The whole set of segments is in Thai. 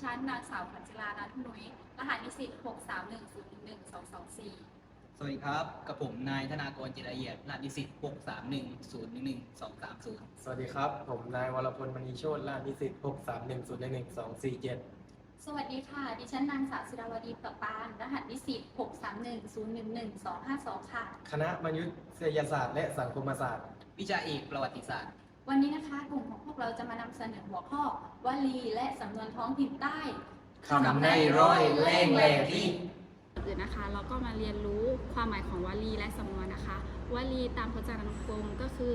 ฉันนางสาวขันจิลานาทุนุยรหัสนิสิต631 011 224สวัสดีครับ กับผมนายธนากรจิรเอียดรหัสนิสิต631 011 230สวัสดีครับ ผมนายวรพลมณีโชติลานิสิต6 3 1 0 1 1 2 4 7สวัสดีค่ะ ดิฉันนางสาวศิราวดีประปาน รหัสนิสิต631 011 252 ค่ะ คณะมนุษยศาสตร์และสังคมศาสตร์ วิชาเอกประวัติศาสตร์ วันนี้นะคะกลุ่มของพวกเราจะมานำเสนอหัวข้อวลีและสำนวนท้องถิ่นใต้คำในร้อยแรงแหล่ที่อื่นนะคะ เราก็มาเรียนรู้ความหมายของวลีและสำนวนนะคะ วลีตามพจนานุกรมก็คือ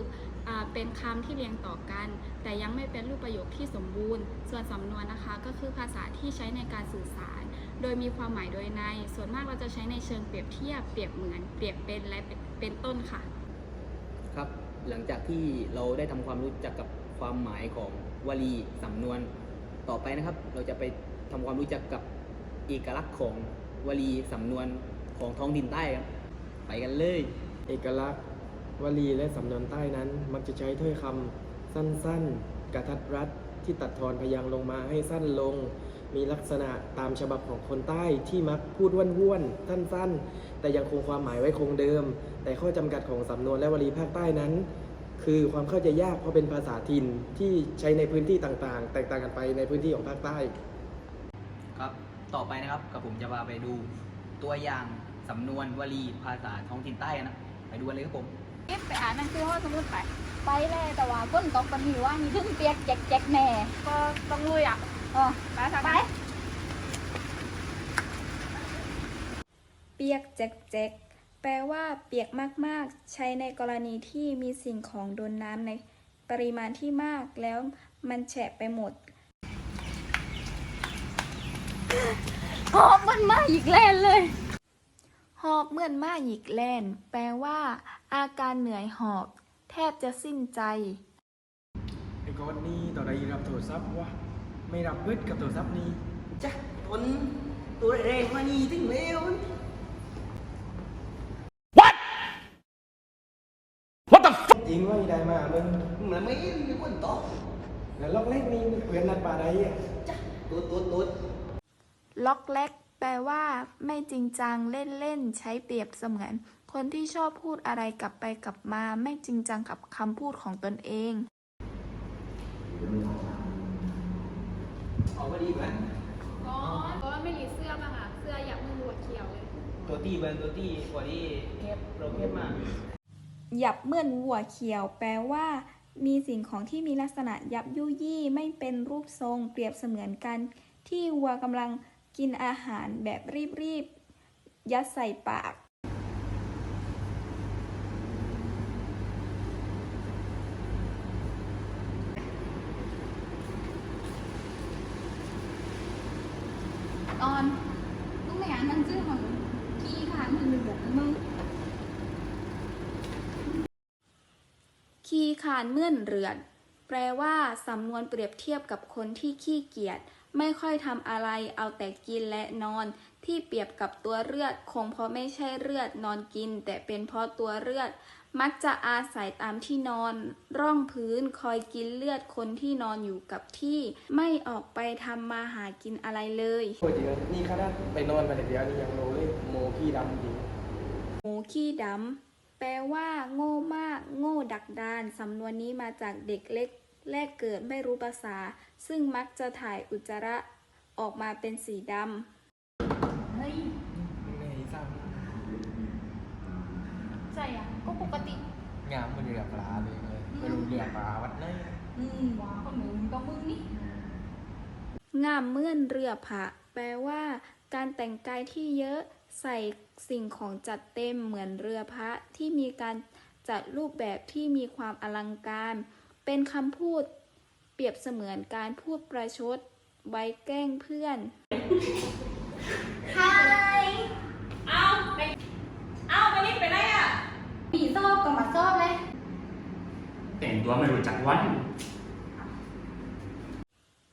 อาเป็นคำที่เรียงต่อกัน แต่ยังไม่เป็นรูปประโยคที่สมบูรณ์ ส่วนสำนวนนะคะก็คือภาษาที่ใช้ในการสื่อสาร โดยมีความหมายโดยใน ส่วนมากเราจะใช้ในเชิงเปรียบเทียบ เปรียบเหมือน เปรียบเป็นและเป็นต้นค่ะครับ หลังจากที่เราได้ทำความรู้จักกับความหมายของวลีสำนวนต่อไปนะครับ เราจะไปทำความรู้จักกับเอกลักษณ์ของวลีสำนวนของท้องถิ่นใต้ครับไปกันเลย เอกลักษณ์วลีและสำนวนใต้นั้น มักจะใช้ถ้อยคำสั้นๆ กระทัดรัดที่ตัดทอนพยางค์ลงมาให้สั้นลง มีลักษณะตามฉบับของคนใต้ที่มักพูดว้วนๆสั้นๆ แต่ยังคงความหมายไว้คงเดิม แต่ข้อจำกัดของสำนวนและวลีภาคใต้นั้น คือความเข้าใจยากเพราะเป็นภาษาถิ่นที่ใช้ในพื้นที่ต่างๆ แตกต่างกันไปในพื้นที่ของภาคใต้ ครับ ต่อไปนะครับกับผมจะพาไปดูตัวอย่างสำนวนวลีภาษาท้องถิ่นใต้กันนะ ไปดูกันเลยครับผมเก็บไปอ่านหนังสือห้องสมุดไป ไปเลยแต่ว่าก้นตกปันหิวว่ามีทึ่งเปียกแจกแจกแน่ก็ต้องลุยอะ เออไปไปเปียกแจกๆแปลว่าเปียกมากๆ ใช้ในกรณีที่มีสิ่งของโดนน้ำในปริมาณที่มากแล้วมันแฉะไปหมดหอบมันมาอีกแล้วเลยหอบเหมือนมาหยิกแลนแปลว่า อาการเหนื่อยหอบ แทบจะสิ้นใจไอ้ก้อนนี้ต่อใดรับโทรศัพท์วะ ไม่รับพึดกับโทรศัพท์นี้จ้ะทนตัวแรงมานี่ถึงแล้วจริงว่าอีได้มามึงมันไม่มีคนตอบแล้วล็อกเล็กนี่เพื่อนนัดป่าใดอะจ้ะตัวตัวตัวล็อกแรกแปลว่าไม่จริงจังเล่นๆใช้เปรียบเสมือน คนที่ชอบพูดอะไรกลับไปกลับมา ไม่จริงจังกับคำพูดของตนเอง ออกมาดีไหมก็ก็ไม่รีเสื้อบ้างอะ เสื้ออยากมือหัวเขียวเลย ตัวตี้เบิร์นตัวตี้กว่าที่เทปเราเทปมาหยับเมื่อนวัวเขียว แปลว่า มีสิ่งของที่มีลักษณะยับยุยี่ไม่เป็นรูปทรง เปรียบเสมือนกัน ที่วัวกำลังกินอาหารแบบรีบๆยัดใส่ปาก ตอนลูกไม่อ่านหนังสือของพี่ค่ะมึงเป็นแบบมึงขี้ขานเมื่อนเรือน แปลว่าสำนวนเปรียบเทียบกับคนที่ขี้เกียจไม่ค่อยทำอะไรเอาแต่กินและนอน ที่เปรียบกับตัวเลือดคงเพราะไม่ใช่เลือดนอนกิน แต่เป็นเพราะตัวเลือดมักจะอาศัยตามที่นอน ร่องพื้นคอยกินเลือดคนที่นอนอยู่กับที่ ไม่ออกไปทำมาหากินอะไรเลยโอ้ยจริงๆนี่ขนาดไปนอนมาแต่เดียวนี่ยังรู้เลยโมพี่ดำจริงหมูขี้ดำแปลว่า โง่มาก โง่ดักดานสำนวนนี้มาจากเด็กเล็ก แรกเกิดไม่รู้ภาษา ซึ่งมักจะถ่ายอุจจาระออกมาเป็นสีดเฮ้ย ในซ้ ใจอะ ก็ปกติำงามมันเรือปลาเลยเลยไปดูเรือปลาวัดไหนอืมว้าคนหนึ่งก็มึงนี่ำงามเมื่อนเรือผะแปลว่า การแต่งกายที่เยอะใส่สิ่งของจัดเต็มเหมือนเรือพระที่มีการจัดรูปแบบที่มีความอลังการ เป็นคำพูด เปรียบเสมือนการพูดประชดไว้แกล้งเพื่อนปี ปีซอบก็มาซอบเลย แต่งตัวไม่รู้จักวัน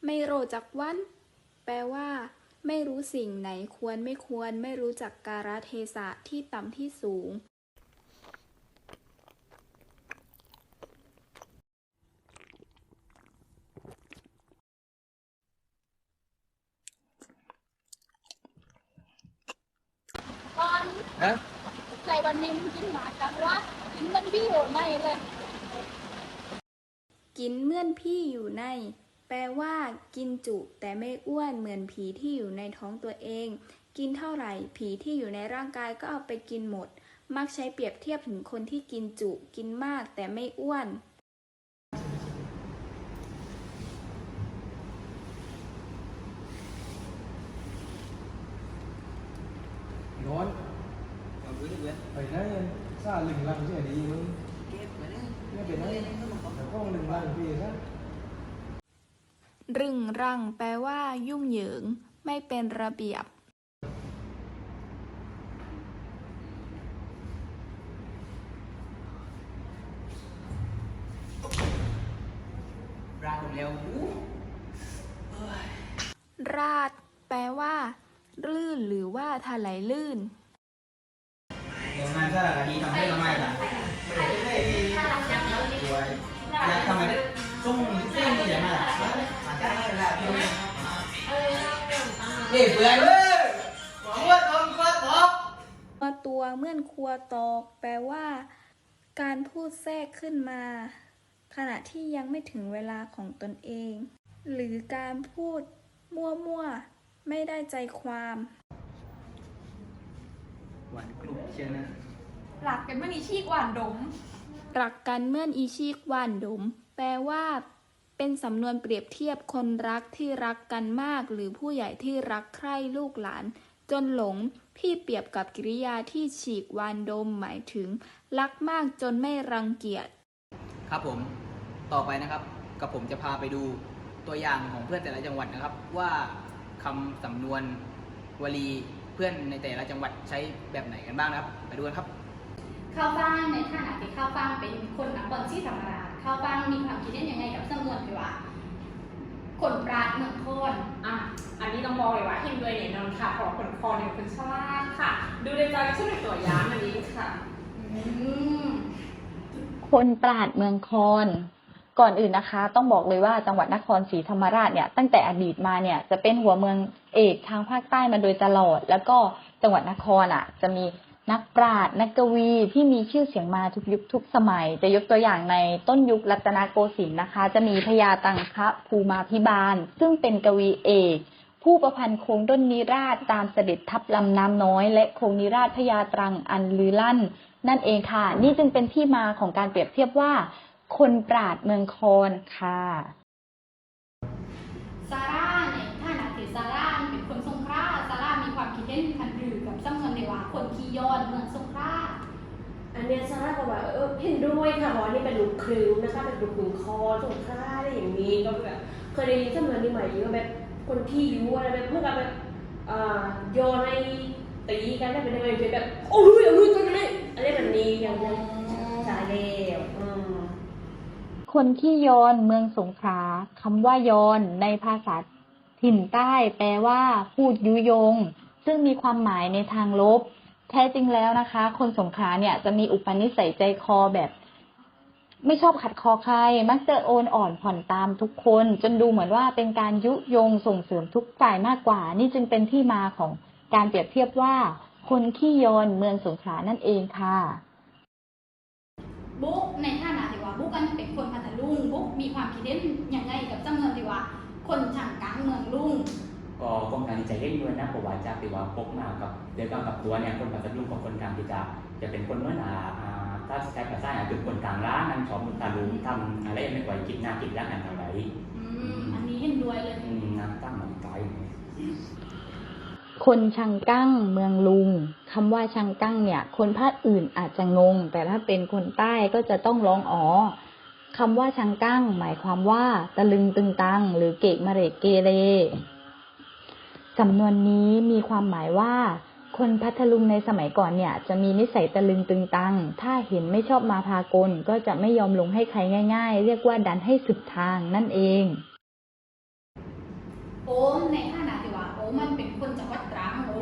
ไม่รู้จักวัน แปลว่า ไม่รู้สิ่งไหนควรไม่ควร ไม่รู้จักกาลเทศะที่ต่ำที่สูง ตอน ฮะ วันนี้มึงกินหมาจังวะกินมันพี่อยู่ในเลย กินเมื่อนพี่อยู่ใน แปลว่า กินจุ แต่ไม่อ้วนเหมือนผีที่อยู่ในท้องตัวเอง กินเท่าไหร่ ผีที่อยู่ในร่างกายก็เอาไปกินหมด มักใช้เปรียบเทียบถึงคนที่กินจุ กินมากแต่ไม่อ้วนร้อนเอา ไปเลยไปไหนซาหนึ่งลังใช่ไหนดีมึงเก็บไปเลยไม่เป็นไรแต่ห้องหนึ่งลังพี่ซะรึงรังแปลว่ายุ่งเหยิง ไม่เป็นระเบียบราดแล้วอู้ราด แปลว่า ลื่นหรือว่าถลายลื่น ดี๋ยวงานสารคดีทำให้เราไม่ละไม่ได้ด้วยอยากทำอะไรส่งเส้นเสียมาละอาจารย์ละนี่เปื่อเลยหวังว่าตรงก็ตกตัวตัวเมื่อนครัวตอก แปลว่า การพูดแทรกขึ้นมา ขณะที่ยังไม่ถึงเวลาของตนเอง หรือการพูดมั่วๆ ไม่ได้ใจความ หวานกรุบเชียวนะ หลักกันมันอีชีกหวานดมรักกันเมื่อนอีชีกหวานดม แปลว่า เป็นสำนวนเปรียบเทียบคนรักที่รักกันมาก หรือผู้ใหญ่ที่รักใคร่ลูกหลาน จนหลงที่เปรียบกับกิริยาที่ฉีกวานดมหมายถึง รักมากจนไม่รังเกียจ ครับผม ต่อไปนะครับ กับผมจะพาไปดูตัวอย่างของเพื่อนแต่ละจังหวัดนะครับ ว่าคำสำนวนวลี เพื่อนในแต่ละจังหวัดใช้แบบไหนกันบ้างนะครับ ไปดูกันครับ ข้าวฟ่างในฐานะที่ข้าวฟ่างเป็นคนนครศรีธรรมราชข้าวฟ่างมีความคิดเห็นยังไงกับสำนวนที่ว่าคนปราดเมืองโคนอะ อันนี้ต้องบอกเลยว่าเห็นด้วยแน่นอนค่ะเพราะคนคอเนี่ยเป็นคนฉลาดค่ะ ดูในจอช่วยเป็นตัวอย่างอันนี้ค่ะ อืม คนปราดเมืองคอน ก่อนอื่นนะคะ ต้องบอกเลยว่าจังหวัดนครศรีธรรมราชเนี่ยตั้งแต่อดีตมาเนี่ยจะเป็นหัวเมืองเอกทางภาคใต้มาโดยตลอด แล้วก็จังหวัดนครอะ จะมีนักปราชญ์นักกวีที่มีชื่อเสียงมาทุกยุคทุกสมัย จะยกตัวอย่างในต้นยุครัตนโกสินทร์นะคะ จะมีพญาตังคะภูมาพิบาล ซึ่งเป็นกวีเอก ผู้ประพันธ์โคงด้นนิราชตามเสด็จทับลำน้ำน้อย และโคงนิราชพญาตรังอันลือลั่น นั่นเองค่ะ นี่จึงเป็นที่มาของการเปรียบเทียบว่า คนปราดเมืองคอนค่ะซาร่าในฐานะที่ซาร่าเป็นคนสงขลาซาร่ามีความคิดเห็นทันหรือกับสำนวนที่ว่าคนขี้ย้อนเมืองสงขลาอันเนี้ยซาร่าก็ว่าเออเห็นด้วยค่ะเพราะว่านี่เป็นลูกครึ่งนะคะเป็นลูกครึ่งคอสงขลาอะไรอย่างนี้ก็แบบเคยได้ยินสำนวนนี้มาอยู่ว่าแบบคนที่อยู่อะไรแบบเมื่อกับแบบอ่าโยนให้ตีกันได้เป็นยังไงจะแบบโอ้ยเอาลุยกันเลยอะไรแบบนี้อย่างนั้นใช่แล้วอืม คนที่ยอนเมืองสงขลาคำว่ายอนในภาษาถิ่นใต้ แปลว่า พูดยุยง ซึ่งมีความหมายในทางลบ แท้จริงแล้วนะคะ คนสงขลาเนี่ยจะมีอุปนิสัยใจคอแบบ ไม่ชอบขัดคอใคร มักจะโอนอ่อนผ่อนตามทุกคน จนดูเหมือนว่าเป็นการยุยงส่งเสริมทุกฝ่ายมากกว่า นี่จึงเป็นที่มาของการเปรียบเทียบว่า คนขี้ยอนเมืองสงขลานั่นเองค่ะ บุ๊กในฐานะที่ว่าบุ๊กอันเป็นคนพัทลุงบุ๊กมีความคิดเห็นยังไงกับสำนวนที่ว่า คนช่างกลางเมืองลุงก็กองการที่จะเล่นด้วยนะเพราะว่าจากที่ว่าพกมากับเดียวกันกับตัวเนี่ยคนปัจจุบันของคนกลางที่จะจะเป็นคนเมื่อนาอ่าถ้าใช้ภาษาเนี่ยคือคนกลางร้านนั่นชอบมุตาลุงทำอะไรไม่ไหวคิดหน้าคิดรักกันอะไรอืมอันนี้เห็นด้วยเลย อืมน้ำตั้งมันไกล คนชังกั้งเมืองลุงคำว่าชังกั้งเนี่ย คนภาคอื่นอาจจะงง แต่ถ้าเป็นคนใต้ก็จะต้องร้องอ๋อคำว่าชังกั้ง หมายความว่า ตะลึงตึงตัง หรือเกะมะเรกเกเรสำนวนนี้มีความหมายว่า คนพัทลุงในสมัยก่อนเนี่ย จะมีนิสัยตะลึงตึงตัง ถ้าเห็นไม่ชอบมาพากล ก็จะไม่ยอมลงให้ใครง่าย ๆ เรียกว่าดันให้สุดทางนั่นเอง โอมในฐานะที่ว่าโอมมันเป็น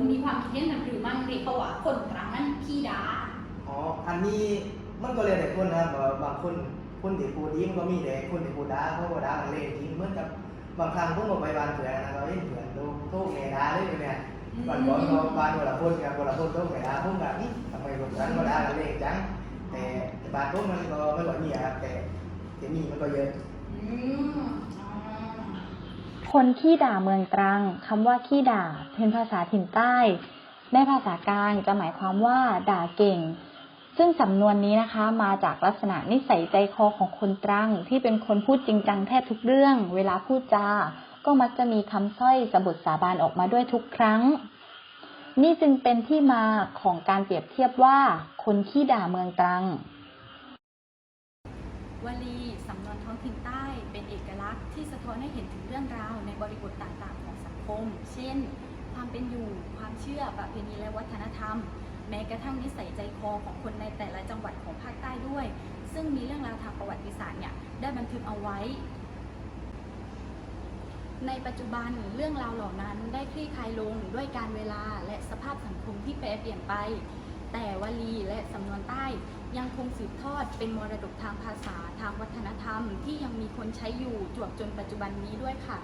มมีความคิดเห็นทันหรือมันเรียกเขาว่าคนตรังนั้นขี้ดาอ๋อ อันนี้มันก็เลยแต่คนนะแบบบางคนคนที่พูดดีมันก็มีแต่คนที่พูดด่าเขาก็ด่ากันเลยจริงเหมือนกับบางครั้งผมก็ไปบ้านเพื่อนนะเราเห็นเพื่อนโดนโทษแม่ด่าเลยเนี่ยบ้านก่อนเราบ้านคนละคนกับคนละคนต้องไปด่าผมกับนี่ทำไมคนนั้นก็ด่ากันเล็กจังแต่แต่บ้านผมมันก็ไม่ไหวนี่ครับแต่ที่นี่มันก็เยอะ อืมอ๋อ คนขี้ด่าเมืองตรังคำว่าขี้ด่าเป็นภาษาถิ่นใต้ ในภาษากลางจะหมายความว่า ด่าเก่ง ซึ่งสำนวนนี้นะคะ มาจากลักษณะนิสัยใจคอของคนตรัง ที่เป็นคนพูดจริงจังแทบทุกเรื่อง เวลาพูดจาก็มักจะมีคำสร้อยสะบทสาบานออกมาด้วยทุกครั้ง นี่จึงเป็นที่มาของการเปรียบเทียบว่า คนขี้ด่าเมืองตรังวลี ลักษณ์ที่สะท้อนให้เห็นถึงเรื่องราวในบริบทต่างๆ ของสังคม เช่น ความเป็นอยู่ ความเชื่อ ประเพณีและวัฒนธรรม แม้กระทั่งนิสัยใจคอของคนในแต่ละจังหวัดของภาคใต้ด้วย ซึ่งมีเรื่องราวทางประวัติศาสตร์เนี่ยได้บันทึกเอาไว้ ในปัจจุบันเรื่องราวเหล่านั้นได้คลี่คลายลงด้วยการเวลาและสภาพสังคมที่แปรเปลี่ยนไป แต่วลีและสำนวนใต้ยังคงสืบทอดเป็นมรดกทางภาษา วัฒนธรรมที่ยังมีคนใช้อยู่จวบจนปัจจุบันนี้ด้วยค่ะ